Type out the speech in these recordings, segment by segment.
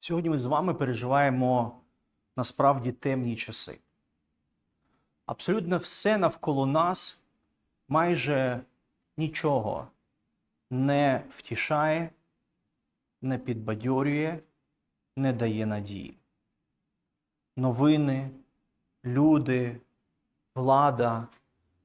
Сьогодні ми з вами переживаємо насправді темні часи. Абсолютно все навколо нас майже нічого не втішає, не підбадьорює, не дає надії. Новини, люди, влада,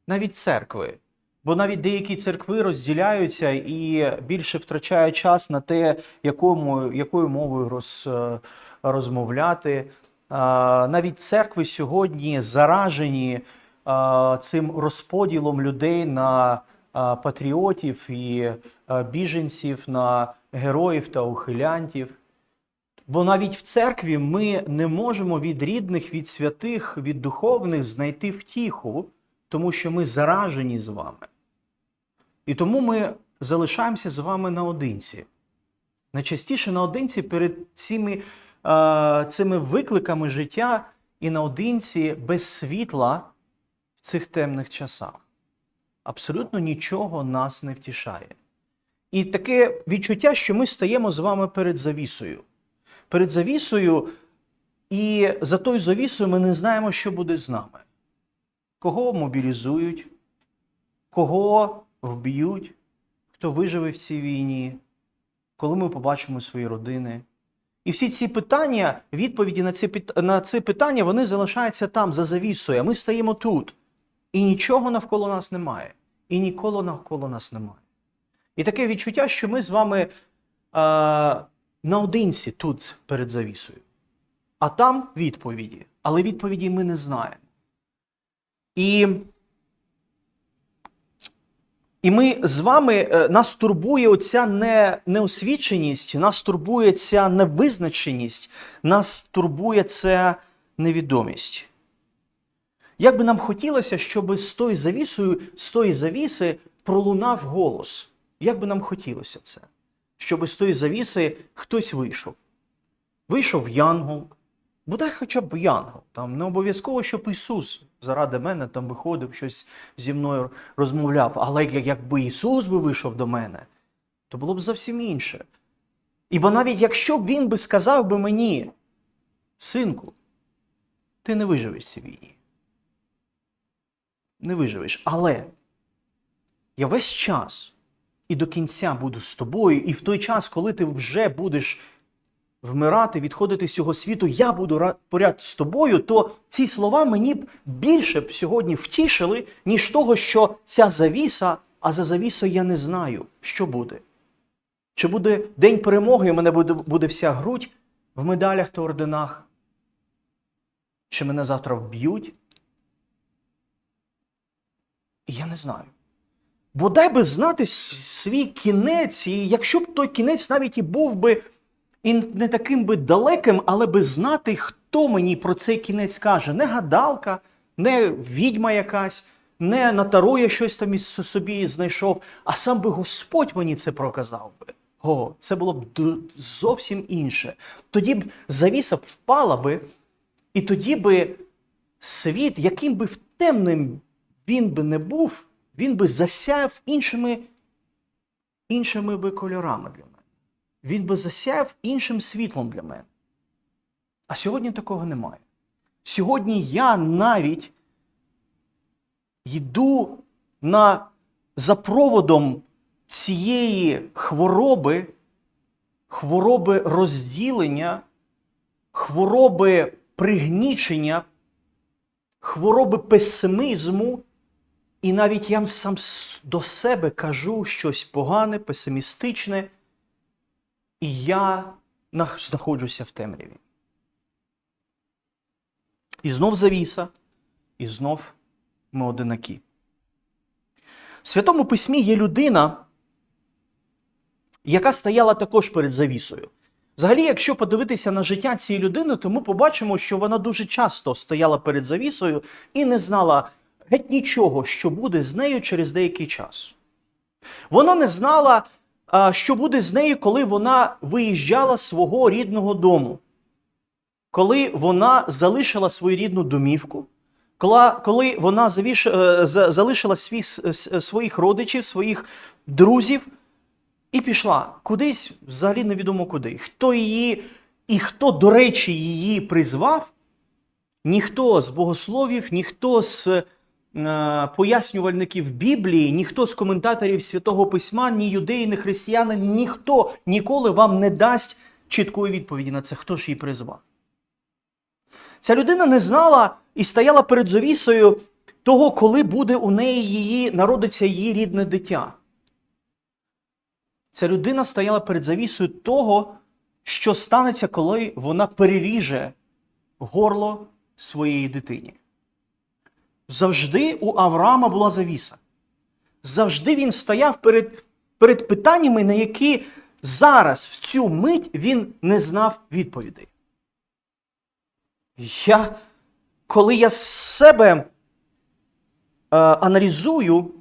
навіть церкви. Бо навіть деякі церкви розділяються і більше втрачають час на те, якою, якою мовою роз, е, розмовляти. Навіть церкви сьогодні заражені цим розподілом людей на патріотів і біженців, на героїв та ухилянтів. Бо навіть в церкві ми не можемо від рідних, від святих, від духовних знайти втіху, тому що ми заражені з вами. І тому ми залишаємося з вами наодинці. Найчастіше наодинці перед цими, е, цими викликами життя і наодинці без світла в цих темних часах. Абсолютно нічого нас не втішає. І таке відчуття, що ми стаємо з вами перед завісою. Перед завісою, і за тою завісою ми не знаємо, що буде з нами. Кого мобілізують, кого вб'ють, хто виживе в цій війні, коли ми побачимо свої родини. І всі ці питання, відповіді на ці, на ці питання, вони залишаються там, за завісою, а ми стаємо тут. І нічого навколо нас немає. І ніколи навколо нас немає. І таке відчуття, що ми з вами а, наодинці тут перед завісою. А там відповіді. Але відповіді ми не знаємо. І і ми з вами е, нас турбує оця не, неосвіченість, нас турбує ця невизначеність, нас турбує ця невідомість. Як би нам хотілося, щоб з тої завісою, з тої завіси пролунав голос. Як би нам хотілося це? Щоб з тої завіси хтось вийшов. Вийшов Янгол, бодай хоча б Янгол. Там не обов'язково, щоб Ісус заради мене там виходив, щось зі мною розмовляв. Але якби Ісус би вийшов до мене, то було б зовсім інше. Ібо навіть якщо б він би сказав би мені, синку, ти не виживеш цій війні. Не виживеш. Але я весь час і до кінця буду з тобою, і в той час, коли ти вже будеш вмирати, відходити з цього світу, я буду поряд з тобою, то ці слова мені б більше б сьогодні втішили, ніж того, що ця завіса, а за завісою я не знаю, що буде. Чи буде день перемоги, і мене буде, буде вся грудь в медалях та орденах? Чи мене завтра вб'ють? І я не знаю. Бодай би знати свій кінець, і якщо б той кінець навіть і був би і не таким би далеким, але би знати, хто мені про цей кінець каже. Не гадалка, не відьма якась, не на таро я щось там із собі знайшов, а сам би Господь мені це проказав би. О, це було б зовсім інше. Тоді б завіса б впала би, і тоді би світ, яким би в темним він би не був, він би засяяв іншими, іншими би кольорами для мене. Він би засяяв іншим світлом для мене. А сьогодні такого немає. Сьогодні я навіть йду на, за проводом цієї хвороби, хвороби розділення, хвороби пригнічення, хвороби песимізму, і навіть я сам до себе кажу щось погане, песимістичне, і я знаходжуся в темряві. І знов завіса, і знов ми одинакі. В Святому Письмі є людина, яка стояла також перед завісою. Взагалі, якщо подивитися на життя цієї людини, то ми побачимо, що вона дуже часто стояла перед завісою і не знала геть нічого, що буде з нею через деякий час. Вона не знала, що буде з нею, коли вона виїжджала з свого рідного дому, коли вона залишила свою рідну домівку, коли, вона е, залишила свій, с- с- своїх родичів, своїх друзів і пішла кудись, взагалі невідомо куди. Хто її і хто, до речі, її призвав, ніхто з богословів, ніхто з пояснювальників Біблії, ніхто з коментаторів Святого Письма, ні юдеї, ні християни, ніхто ніколи вам не дасть чіткої відповіді на це, хто ж її призвав. Ця людина не знала і стояла перед завісою того, коли буде у неї її, народиться її рідне дитя. Ця людина стояла перед завісою того, що станеться, коли вона переріже горло своєї дитині. Завжди у Авраама була завіса. Завжди він стояв перед, перед питаннями, на які зараз, в цю мить, він не знав відповідей. Я, коли я себе е, аналізую,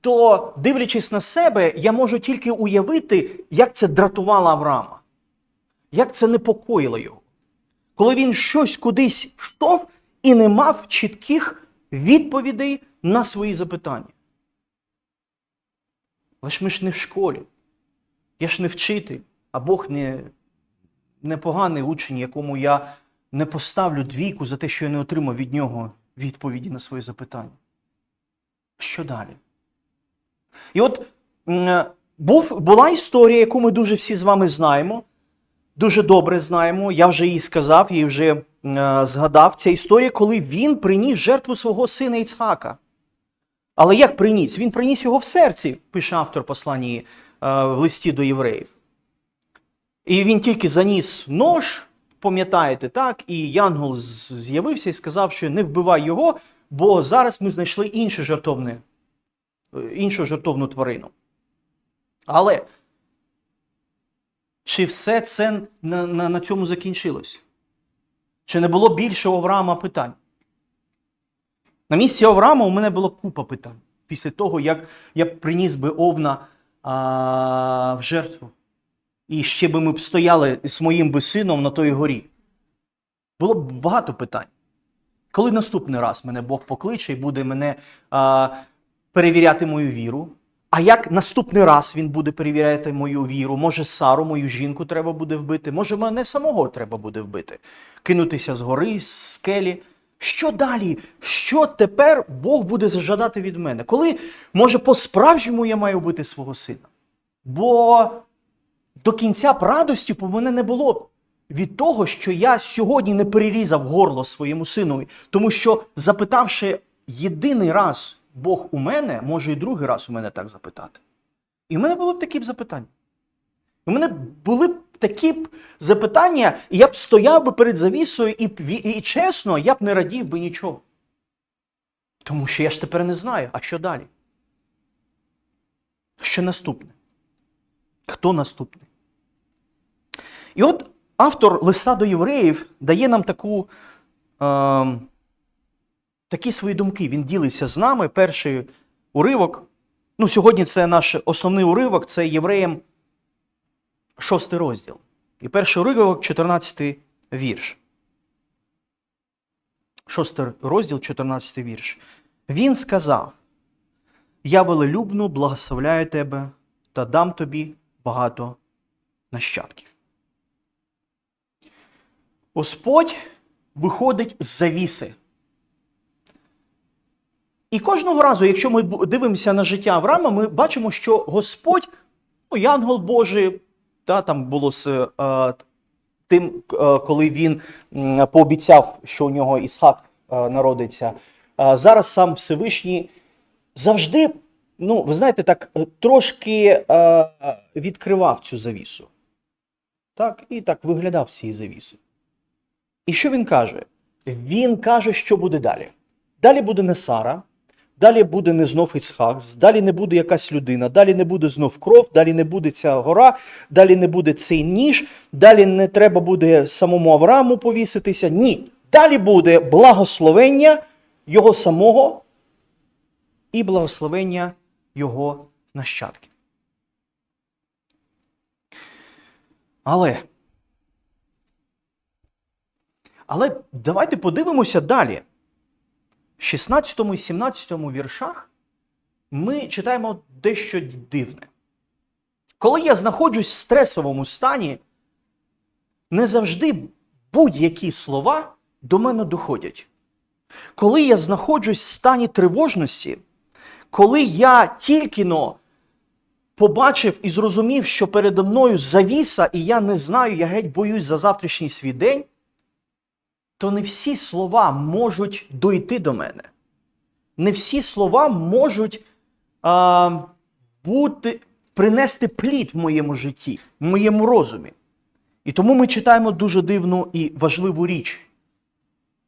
то, дивлячись на себе, я можу тільки уявити, як це дратувало Авраама, як це непокоїло його. Коли він щось кудись йшов і не мав чітких відповідей на свої запитання. Але ж ми ж не в школі. Я ж не вчитель, а Бог не, не поганий учень, якому я не поставлю двійку за те, що я не отримав від нього відповіді на свої запитання. Що далі? І от був, була історія, яку ми дуже всі з вами знаємо, дуже добре знаємо. Я вже її сказав, її вже згадав. Ця історія, коли він приніс жертву свого сина Іцхака. Але як приніс? Він приніс його в серці, пише автор послання е, в листі до євреїв. І він тільки заніс нож, пам'ятаєте, так, і Янгол з'явився і сказав, що не вбивай його, бо зараз ми знайшли інше жертовне, е, іншу жертовну тварину. Але чи все це на, на, на цьому закінчилось? Чи не було більше у Авраама питань? На місці Авраама у мене була купа питань після того, як я приніс би овна а, в жертву. І ще би ми б стояли з моїм би сином на той горі. Було б багато питань. Коли наступний раз мене Бог покличе і буде мене а, перевіряти мою віру, а як наступний раз він буде перевіряти мою віру? Може, Сару, мою жінку, треба буде вбити, може, мене самого треба буде вбити, кинутися з гори, з скелі. Що далі? Що тепер Бог буде зажадати від мене? Коли, може, по-справжньому я маю вбити свого сина? Бо до кінця б радості по мене не було від того, що я сьогодні не перерізав горло своєму синові, тому що, запитавши єдиний раз Бог у мене, може і другий раз у мене так запитати. І в мене були б такі б запитання. У мене були б такі б запитання, і я б стояв би перед завісою, і, ві- і чесно, я б не радів би нічого. Тому що я ж тепер не знаю, а що далі? Що наступне? Хто наступний? І от автор листа до євреїв дає нам таку, е, такі свої думки. Він ділиться з нами. Перший уривок. Ну, сьогодні це наш основний уривок, це євреям шостий розділ. І перший уривок 14 вірш. Шостий розділ, 14 вірш. Він сказав: Я велелюбно благословляю тебе та дам тобі багато нащадків. Господь виходить з завіси. І кожного разу, якщо ми дивимося на життя Авраама, ми бачимо, що Господь, ну, Янгол Божий, та, там було з е, тим, е, коли він м, пообіцяв, що у нього Ісхак е, народиться. Е, зараз сам Всевишній завжди, ну, ви знаєте, так трошки е, відкривав цю завісу. Так, і так виглядав з завіси. І що він каже? Він каже, що буде далі. Далі буде не Сара, далі буде не знов Іцхак, далі не буде якась людина, далі не буде знов кров, далі не буде ця гора, далі не буде цей ніж, далі не треба буде самому Аврааму повіситися. Ні. Далі буде благословення його самого і благословення його нащадків. Але Але давайте подивимося далі. В 16 і 17 віршах ми читаємо дещо дивне. Коли я знаходжусь в стресовому стані, не завжди будь-які слова до мене доходять. Коли я знаходжусь в стані тривожності, коли я тільки но побачив і зрозумів, що передо мною завіса, і я не знаю, я геть боюсь за завтрашній свій день, то не всі слова можуть дойти до мене. Не всі слова можуть а, бути, принести плід в моєму житті, в моєму розумі. І тому ми читаємо дуже дивну і важливу річ,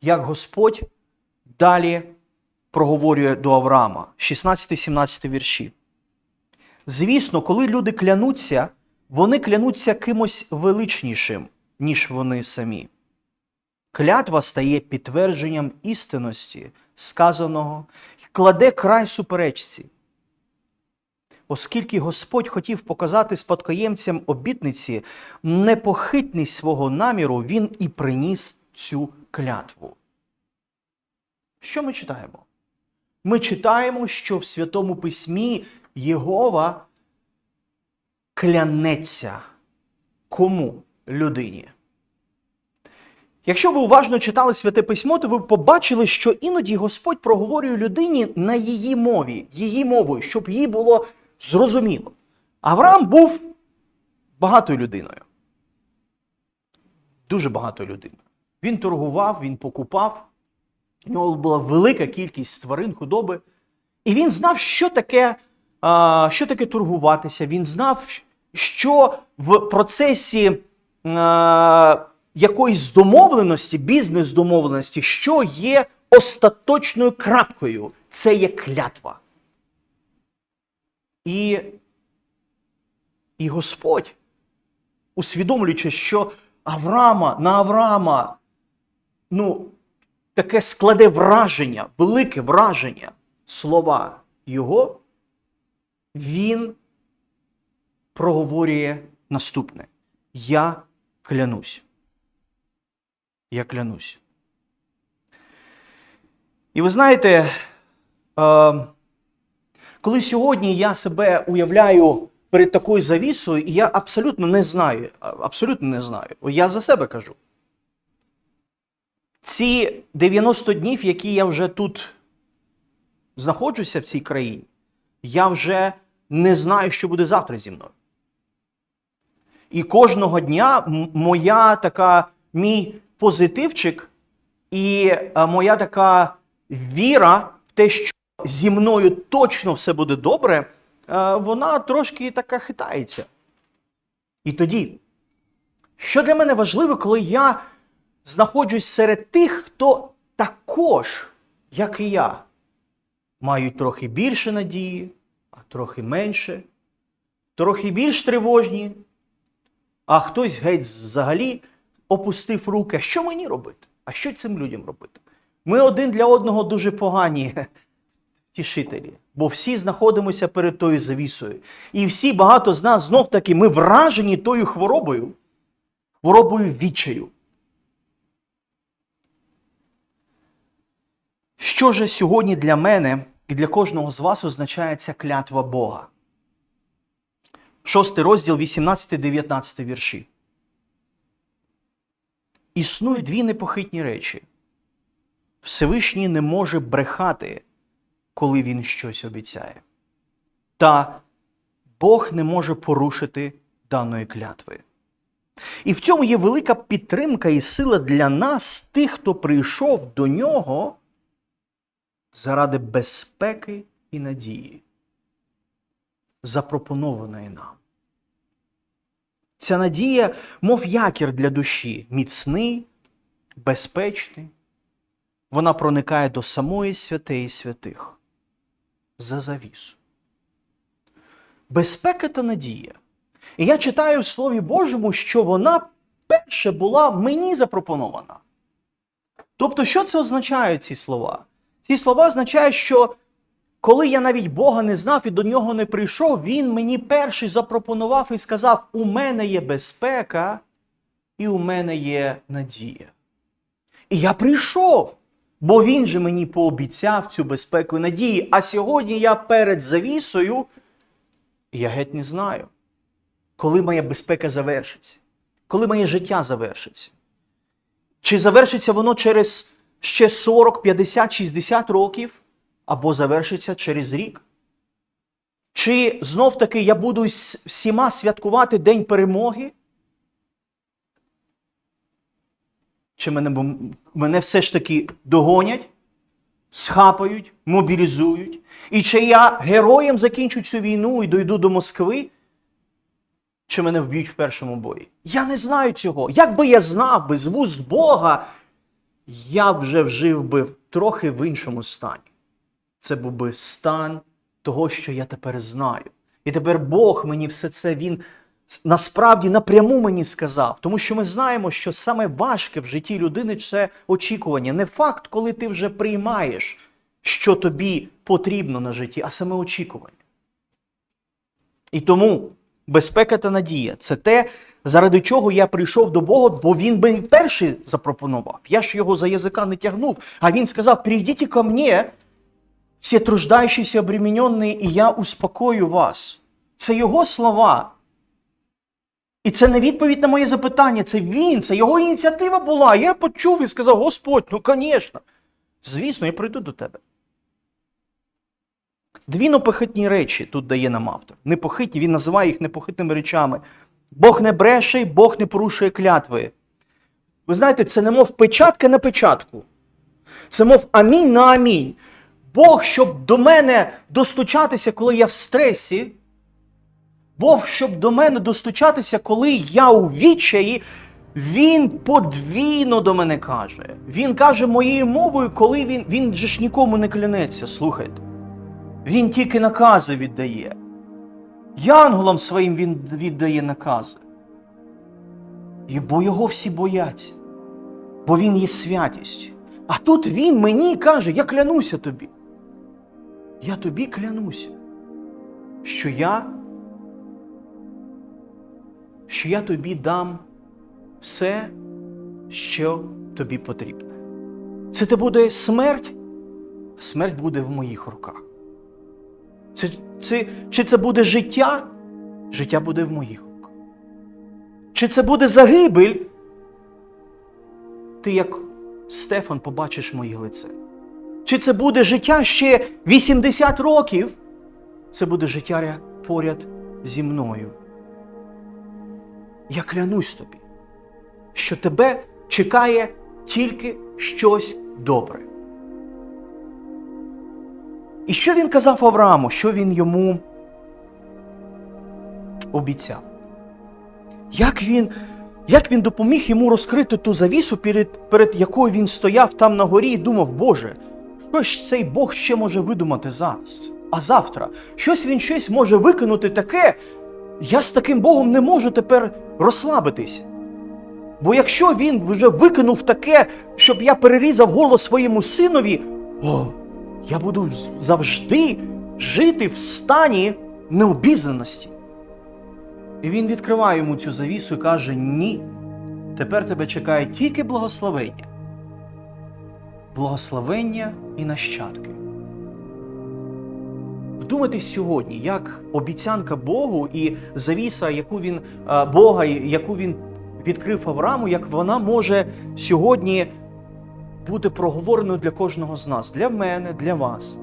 як Господь далі проговорює до Авраама, 16-17 вірші. Звісно, коли люди клянуться, вони клянуться кимось величнішим, ніж вони самі. Клятва стає підтвердженням істинності, сказаного, кладе край суперечці. Оскільки Господь хотів показати спадкоємцям обітниці непохитність свого наміру, він і приніс цю клятву. Що ми читаємо? Ми читаємо, що в Святому Письмі Єгова клянеться кому людині. Якщо ви уважно читали Святе Письмо, то ви побачили, що іноді Господь проговорює людині на її мові, її мовою, щоб їй було зрозуміло. Авраам був багатою людиною. Дуже багатою людиною. Він торгував, він покупав, у нього була велика кількість тварин, худоби. І він знав, що таке, що таке торгуватися. Він знав, що в процесі якоїсь домовленості, бізнес-домовленості, що є остаточною крапкою. Це є клятва. І, і Господь, усвідомлюючи, що Авраама на Авраама, ну, таке складе враження, велике враження слова Його, він проговорює наступне: Я клянусь. Я клянусь. І ви знаєте, е, коли сьогодні я себе уявляю перед такою завісою, і я абсолютно не знаю, абсолютно не знаю, я за себе кажу. Ці 90 днів, які я вже тут знаходжуся в цій країні, я вже не знаю, що буде завтра зі мною. І кожного дня моя така, мій позитивчик і е, моя така віра в те, що зі мною точно все буде добре, е, вона трошки така хитається. І тоді, що для мене важливо, коли я знаходжусь серед тих, хто також, як і я, мають трохи більше надії, а трохи менше, трохи більш тривожні, а хтось геть взагалі опустив руки. Що мені робити? А що цим людям робити? Ми один для одного дуже погані тішителі, бо всі знаходимося перед тою завісою. І всі багато з нас знов таки ми вражені тою хворобою, хворобою відчаю. Що же сьогодні для мене і для кожного з вас означає ця клятва Бога? Шостий розділ, 18-19 вірші. Існують дві непохитні речі. Всевишній не може брехати, коли він щось обіцяє. Та Бог не може порушити даної клятви. І в цьому є велика підтримка і сила для нас, тих, хто прийшов до нього заради безпеки і надії, запропонованої нам. Ця надія, мов якір для душі, міцний, безпечний. Вона проникає до самої святеї святих за завісу. Безпека та надія. І я читаю в Слові Божому, що вона перше була мені запропонована. Тобто, що це означають ці слова? Ці слова означають, що коли я навіть Бога не знав і до нього не прийшов, Він мені перший запропонував і сказав: у мене є безпека і у мене є надія. І я прийшов, бо він же мені пообіцяв цю безпеку і надії. А сьогодні я перед завісою, я геть не знаю, коли моя безпека завершиться. коли моє життя завершиться? Чи завершиться воно через ще 40, 50, 60 років, або завершиться через рік? Чи знов таки я буду всіма святкувати День перемоги? Чи мене, мене все ж таки догонять, схапають, мобілізують? І чи я героєм закінчу цю війну і дойду до Москви? Чи мене вб'ють в першому бої? Я не знаю цього. Якби я знав би з вуст Бога, я вже вжив би трохи в іншому стані. Це був би стан того, що я тепер знаю. І тепер Бог мені все це він насправді напряму мені сказав. Тому що ми знаємо, що саме важке в житті людини це очікування. Не факт, коли ти вже приймаєш, що тобі потрібно на житті, а саме очікування. І тому безпека та надія це те, заради чого я прийшов до Бога, бо він би перший запропонував. Я ж його за язика не тягнув, а він сказав: прийдіть ко мне, всі труждаючіся, обременені, і я успокою вас. Це його слова. І це не відповідь на моє запитання, це він, це його ініціатива була. Я почув і сказав: Господь, ну звісно. Звісно, я прийду до тебе. Дві непохитні речі тут дає нам автор. Непохитні, він називає їх непохитними речами. Бог не бреше, Бог не порушує клятви. Ви знаєте, це не мов печатка на печатку. Це мов амінь на амінь. Бог, щоб до мене достучатися, коли я в стресі. Бог, щоб до мене достучатися, коли я у відчаї, він подвійно до мене каже. Він каже моєю мовою, коли він, він же ж нікому не клянеться, слухайте. Він тільки накази віддає. Янголам своїм він віддає накази. І бо його всі бояться, бо він є святість. А тут він мені каже: я клянуся тобі. Я тобі клянуся, що я, що я тобі дам все, що тобі потрібне. Це те буде смерть, смерть буде в моїх руках. Це, це, чи це буде життя? Життя буде в моїх руках. Чи це буде загибель? Ти, як Стефан, побачиш моє лице. Чи це буде життя ще 80 років? Це буде життя поряд зі мною. Я клянусь тобі, що тебе чекає тільки щось добре. І що він казав Аврааму, що він йому обіцяв? Як він, як він допоміг йому розкрити ту завісу, перед, перед якою він стояв там на горі і думав, Боже, що ж цей Бог ще може видумати зараз? А завтра щось він щось може викинути таке, я з таким Богом не можу тепер розслабитись. Бо якщо він вже викинув таке, щоб я перерізав горло своєму синові, о, я буду завжди жити в стані необізнаності. І він відкриває йому цю завісу і каже: Ні, тепер тебе чекає тільки благословення. Благословення і нащадки. Вдумайтесь сьогодні, як обіцянка Богу і завіса, яку він Бога, яку він відкрив Аврааму, як вона може сьогодні бути проговореною для кожного з нас, для мене, для вас.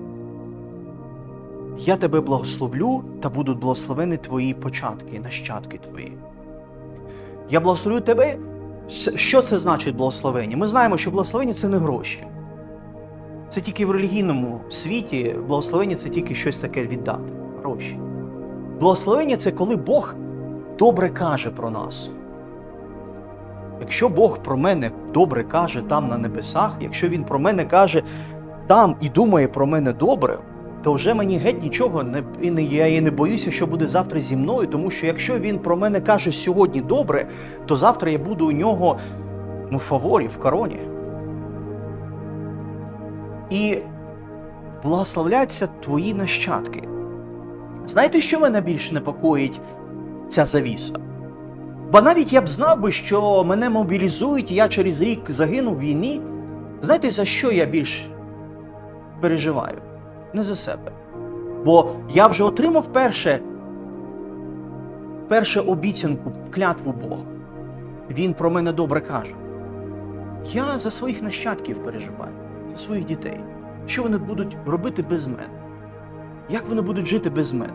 Я тебе благословлю та будуть благословені твої початки, нащадки твої. Я благословлю тебе. Що це значить благословення? Ми знаємо, що благословення це не гроші. Це тільки в релігійному світі благословення це тільки щось таке віддати. Гроші. Благословення це коли Бог добре каже про нас. Якщо Бог про мене добре каже там на небесах, якщо Він про мене каже там і думає про мене добре, то вже мені геть нічого не, і не я і не боюся, що буде завтра зі мною, тому що якщо він про мене каже сьогодні добре, то завтра я буду у нього ну, в фаворі, в короні. І благословляться твої нащадки. Знаєте, що мене більш непокоїть ця завіса? Бо навіть я б знав би, що мене мобілізують, і я через рік загину в війні. Знаєте, за що я більш переживаю? Не за себе. Бо я вже отримав перше, перше обіцянку, клятву Бога. він про мене добре каже. Я за своїх нащадків переживаю, своїх дітей. Що вони будуть робити без мене? Як вони будуть жити без мене?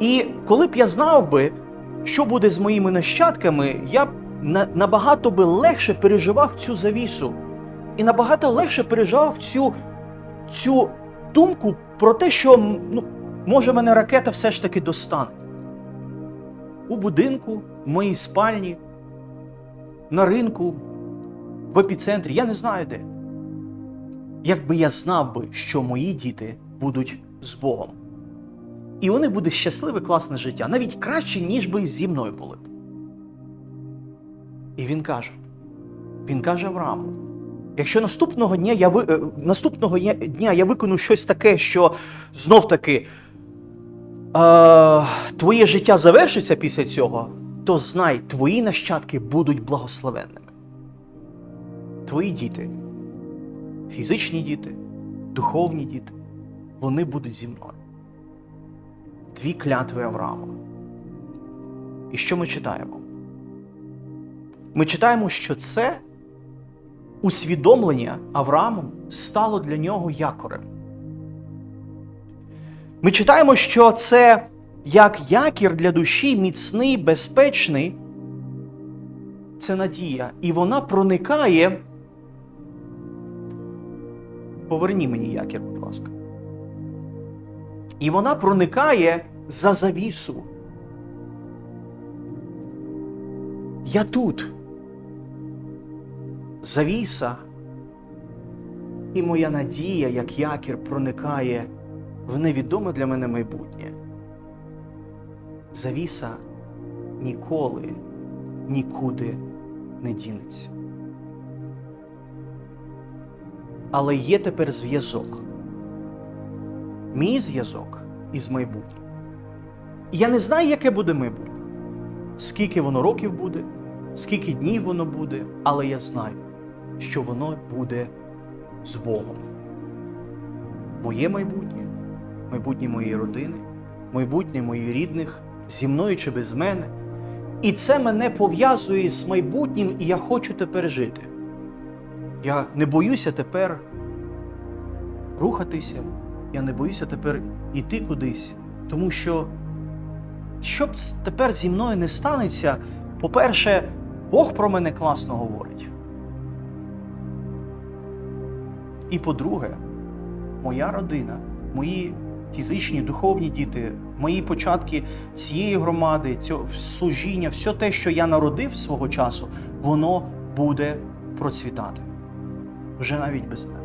І коли б я знав би, що буде з моїми нащадками, я б набагато би легше переживав цю завісу. І набагато легше переживав цю, цю думку про те, що ну, може мене ракета все ж таки достане. У будинку, в моїй спальні, на ринку, в епіцентрі, я не знаю де. Якби я знав би, що мої діти будуть з Богом. І вони будуть щасливе, класне життя, навіть краще, ніж би зі мною були. І він каже: він каже Аврааму: якщо наступного дня я ви, е, наступного дня я виконую щось таке, що знов таки е, твоє життя завершиться після цього, то знай, твої нащадки будуть благословенними. Твої діти, фізичні діти, духовні діти, вони будуть зі мною. Дві клятви Авраама. І що ми читаємо? Ми читаємо, що це усвідомлення Авраамом стало для нього якорем. Ми читаємо, що це як якір для душі міцний, безпечний. Це надія. І вона проникає. Поверні мені якір, будь ласка. І вона проникає за завісу. Я тут. Завіса. І моя надія, як якір, проникає в невідоме для мене майбутнє. Завіса ніколи нікуди не дінеться. Але є тепер зв'язок. Мій зв'язок із майбутнім. Я не знаю, яке буде майбутнє, скільки воно років буде, скільки днів воно буде, але я знаю, що воно буде з Богом. Моє майбутнє, майбутнє моєї родини, майбутнє моїх рідних, зі мною чи без мене. І це мене пов'язує з майбутнім, і я хочу тепер жити. Я не боюся тепер рухатися, я не боюся тепер іти кудись, тому що що б тепер зі мною не станеться, по-перше, Бог про мене класно говорить. І по-друге, моя родина, мої фізичні, духовні діти, мої початки цієї громади, цього служіння, все те, що я народив свого часу, воно буде процвітати. Вже навіть без мене.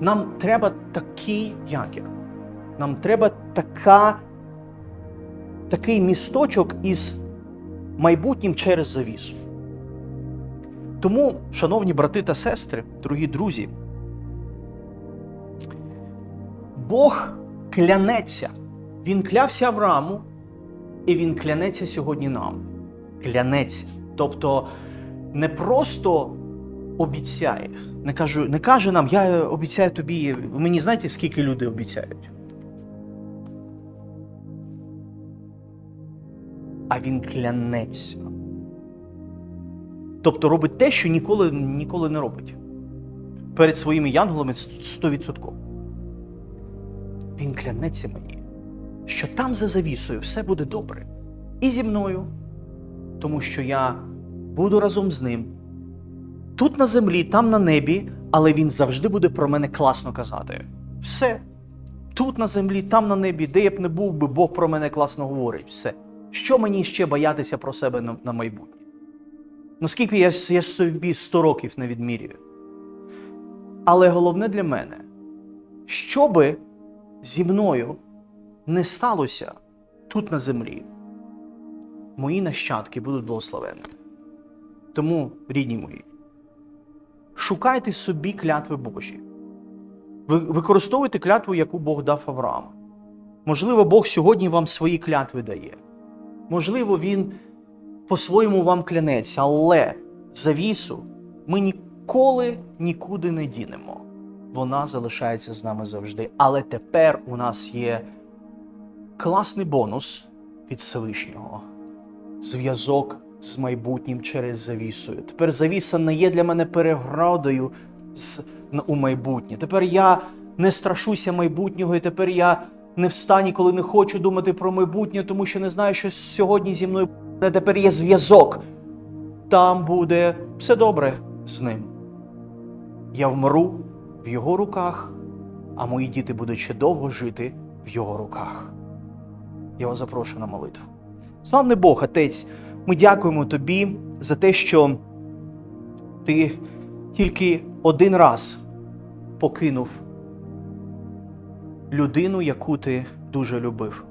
Нам треба такий якір. Нам треба така, такий місточок із майбутнім через завісу. Тому, шановні брати та сестри, дорогі друзі, Бог клянеться. Він клявся Аврааму, і він клянеться сьогодні нам. Клянеться. Тобто не просто обіцяє, не, кажу, не каже нам, я обіцяю тобі. Мені знаєте, скільки люди обіцяють? А він клянеться. Тобто робить те, що ніколи, ніколи не робить. Перед своїми янголами 100%. Він клянеться мені, що там за завісою все буде добре. І зі мною, тому що я буду разом з ним. Тут на землі, там на небі, але він завжди буде про мене класно казати. Все. Тут на землі, там на небі, де я б не був би, Бог про мене класно говорить. Все. Що мені ще боятися про себе на, на майбутнє? Ну скільки я, я собі 100 років не відмірюю. Але головне для мене, що би зі мною не сталося тут на землі, мої нащадки будуть благословені. Тому, рідні мої, шукайте собі клятви Божі. Ви використовуйте клятву, яку Бог дав Аврааму. Можливо, Бог сьогодні вам свої клятви дає. Можливо, Він по-своєму вам клянеться, але завісу ми ніколи нікуди не дінемо. Вона залишається з нами завжди. Але тепер у нас є класний бонус від Всевишнього. зв'язок з майбутнім через завісою. Тепер завіса не є для мене переградою у майбутнє. Тепер я не страшуся майбутнього, і тепер я не в стані, коли не хочу думати про майбутнє, тому що не знаю, що сьогодні зі мною буде. Тепер є зв'язок. Там буде все добре з ним. Я вмру в його руках, а мої діти будуть ще довго жити в його руках. Я вас запрошую на молитву. Славний Бог, Отець, ми дякуємо Тобі за те, що Ти тільки один раз покинув людину, яку ти дуже любив.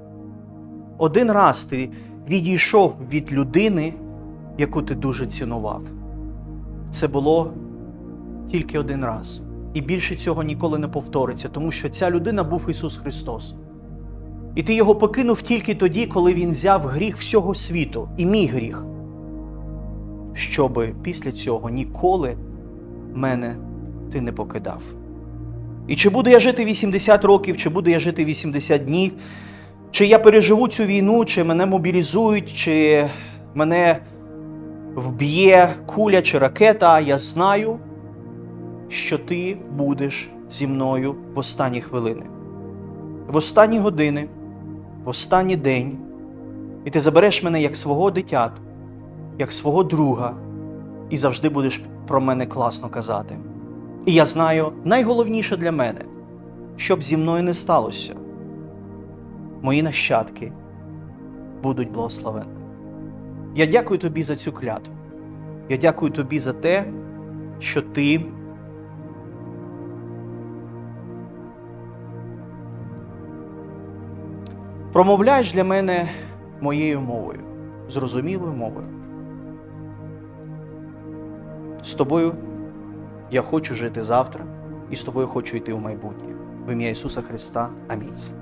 Один раз ти відійшов від людини, яку ти дуже цінував. Це було тільки один раз. І більше цього ніколи не повториться, тому що ця людина був Ісус Христос. І ти його покинув тільки тоді, коли Він взяв гріх всього світу і мій гріх, щоби після цього ніколи мене ти не покидав. І чи буду я жити 80 років, чи буду я жити 80 днів, чи я переживу цю війну, чи мене мобілізують, чи мене вб'є куля чи ракета, я знаю, що ти будеш зі мною в останні хвилини, в останні години, в останній день, і ти забереш мене як свого дитяту, як свого друга, і завжди будеш про мене класно казати. І я знаю найголовніше для мене, щоб зі мною не сталося. Мої нащадки будуть благословені. Я дякую тобі за цю клятву. Я дякую тобі за те, що ти промовляєш для мене моєю мовою, зрозумілою мовою. З тобою я хочу жити завтра, і з тобою хочу йти у майбутнє. В ім'я Ісуса Христа. Амінь.